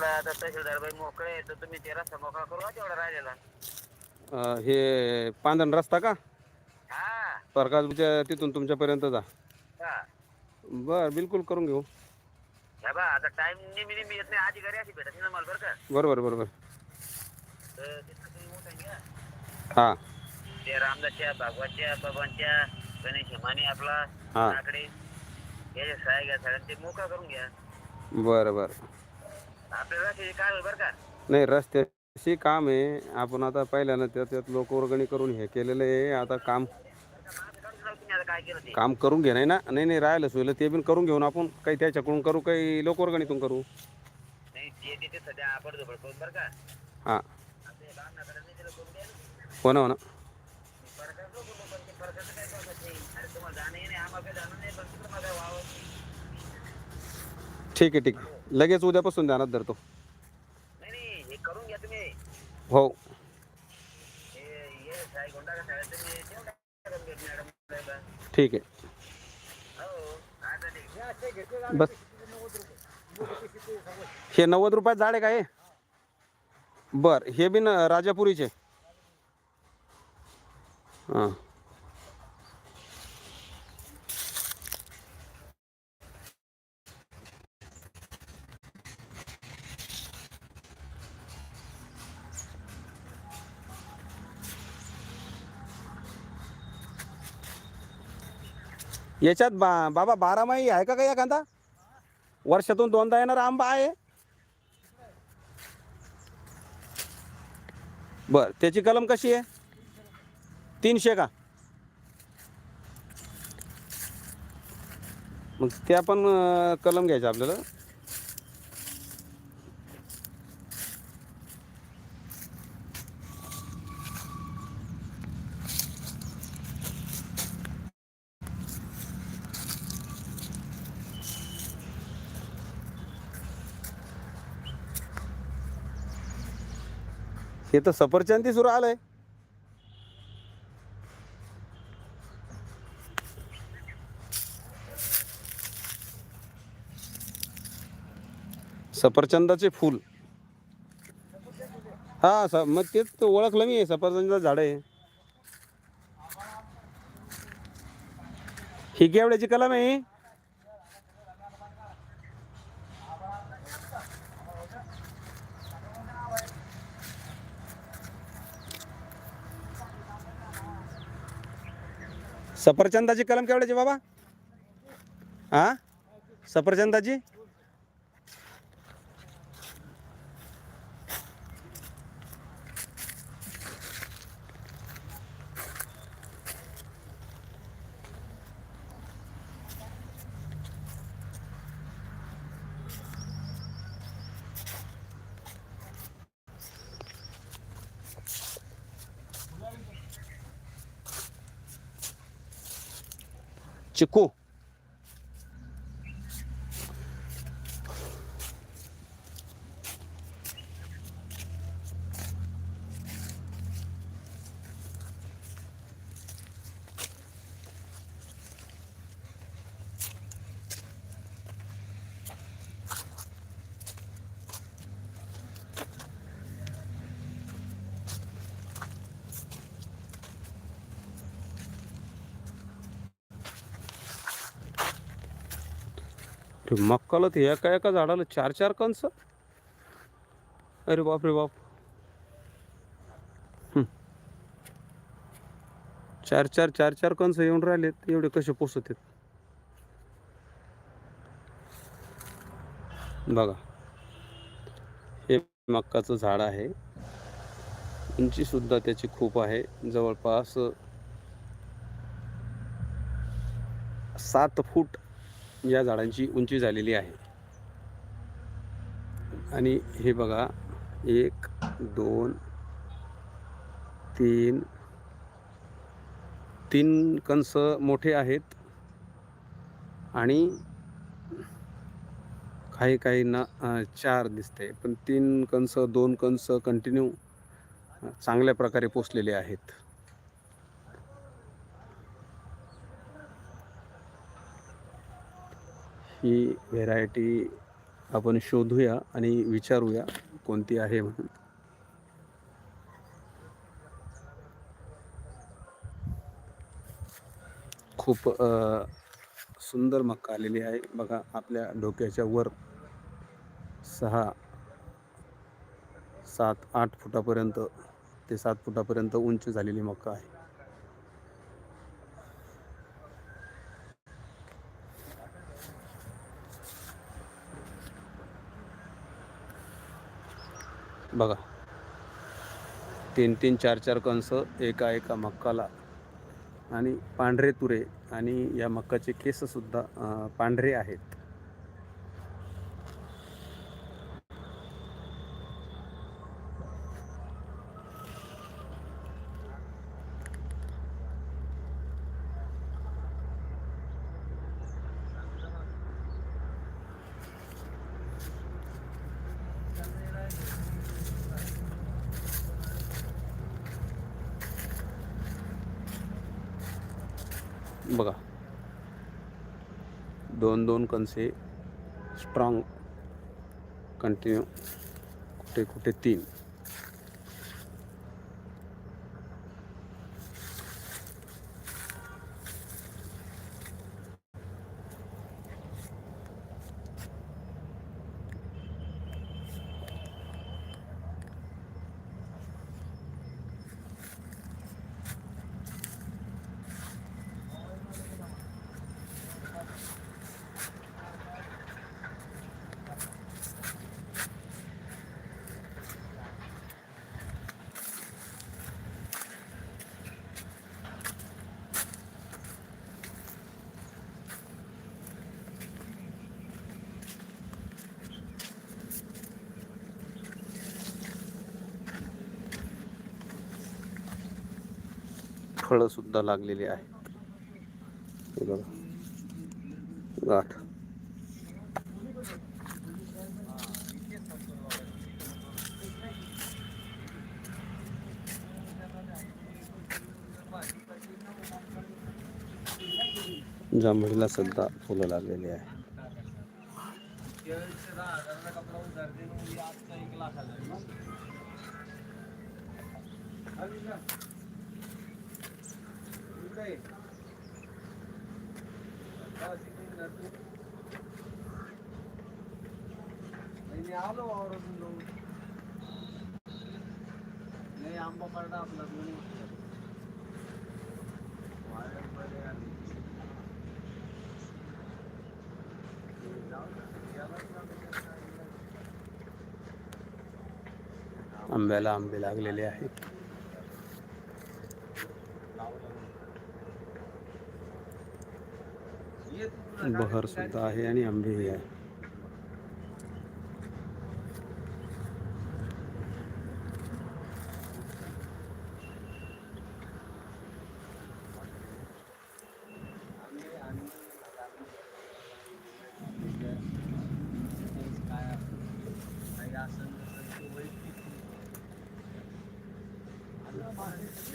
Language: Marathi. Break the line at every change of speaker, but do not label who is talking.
आपला आता तहसीलदार बाई मोकळे आहे, तर तुम्ही ते रस्ता मोकळा करू का तेवढा राहिलेला.
अं, हे पांधन रस्ता का?
हा.
प्रकाशच्या तिथून तुमच्यापर्यंत जा.
हा.
बर बिलकुल करून घेऊ.
ह्या बा आता टाइम नेहमी नेहमी येत नाही आधी घरी अशी भेटत नाही ना मला बरं का.
बरोबर बरोबर.
तर तिथं तुम्ही मोठं घ्या.
हां.
ते रामदासच्या भागवतच्या बाबांच्या गणेश हिमानी आपला
हा.
आकडे याचे सहाय घ्या सगळ्यांचे मोकळा करून घ्या.
बरं बरं.
आपल्याला बरं का
नाही रस्त्याशी काम आहे. आपण आता पहिलं ना त्यात त्यात लोकवर्गणी करून हे केलेलं आहे. आता काम
तुम्ही आता काय केलं ते
काम करून घे नाही ना? नाही नाही राहिलं सोयलं ते पण करून घेऊन आपण काही त्याच्याकडून करू काही लोकवर्गणीतून करू?
नाही ते तिथे सध्या आपण झोपड करून बरं का
हां.
आता हे नाही करून द्या ना.
हो ना. हो ना
फरकाचं पण ते फरकाचं काय अरे तुम्हाला जाणं आम्हाला काही जाणं नाही, पण नाही.
ठीक आहे ठीक आहे. लगेच उद्यापासून ध्यानात धरतो.
नाही नाही हे करून घ्या तुम्ही.
हो.
हे हे साई गोंडा का साहेब तुम्ही तेवढं करून घेत मॅडम साहेबा.
ठीक आहे.
हो आता
बस. हे नव्वद रुपयात झाड आहे का हे? बर हे बी न राजापुरीचे. हां. याच्यात बा बाबा बारामाही आहे का काही एखादा? वर्षातून दोनदा येणारा आंबा आहे. बर त्याची कलम कशी आहे? तीनशे का? मग त्या पण कलम घ्यायचं आपल्याला. हे तर सफरचंदी सुरू आलंय. सफरचंदाचे फूल. हा स मग तेच तर ओळखलं मी सफरचंदाचं झाड आहे. ही केवड्याची कलम आहे? सफरचंदाची कलम केवढ्याची बाबा? हा सफरचंदाची? prático. अरे मक्काला ते एका एका झाडाला चार चार कंस? अरे बाप. रे बाप चार चार चार चार कंस येऊन राहिलेत एवढे कसे पोसत बघा हे मक्काचं झाड आहे. उंची सुद्धा त्याची खूप आहे. जवळपास सात फूट या झाडांची उंची झालेली आहे. आणि हे बघा एक दोन तीन तीन कंस मोठे आहेत. आणि काही काहींना चार दिसते पण तीन कंस दोन कंस कंटिन्यू चांगल्या प्रकारे पोचलेले आहेत. ही व्हेरायटी आपण शोधूया आणि विचारूया कोणती आहे म्हणून. खूप सुंदर मक्का आलेली आहे. बघा आपल्या डोक्याच्या वर सहा सात आठ फुटापर्यंत ते सात फुटापर्यंत उंच झालेली मक्का आहे. बघा. तीन तीन चार चार कंस एका एका मक्काला आणि पांढरे तुरे आणि या मक्काचे केससुद्धा पांढरे आहेत. बघा. दोन दोन कणसे स्ट्रॉंग कंटिन्यू कुठे कुठे तीन. फळं सुद्धा लागलेली आहेत. बघा. गाठ. जांभळीला सुद्धा फुलं लागलेली आहे.
आलो वावरातून जाऊन नाही आंबा पडला आपला दोन्ही जाऊ
आंब्याला आंबे लागलेले आहेत.
बहरसुद्धा
बहर सुद्धा आहे आणि आंबेही आहे
Thank you.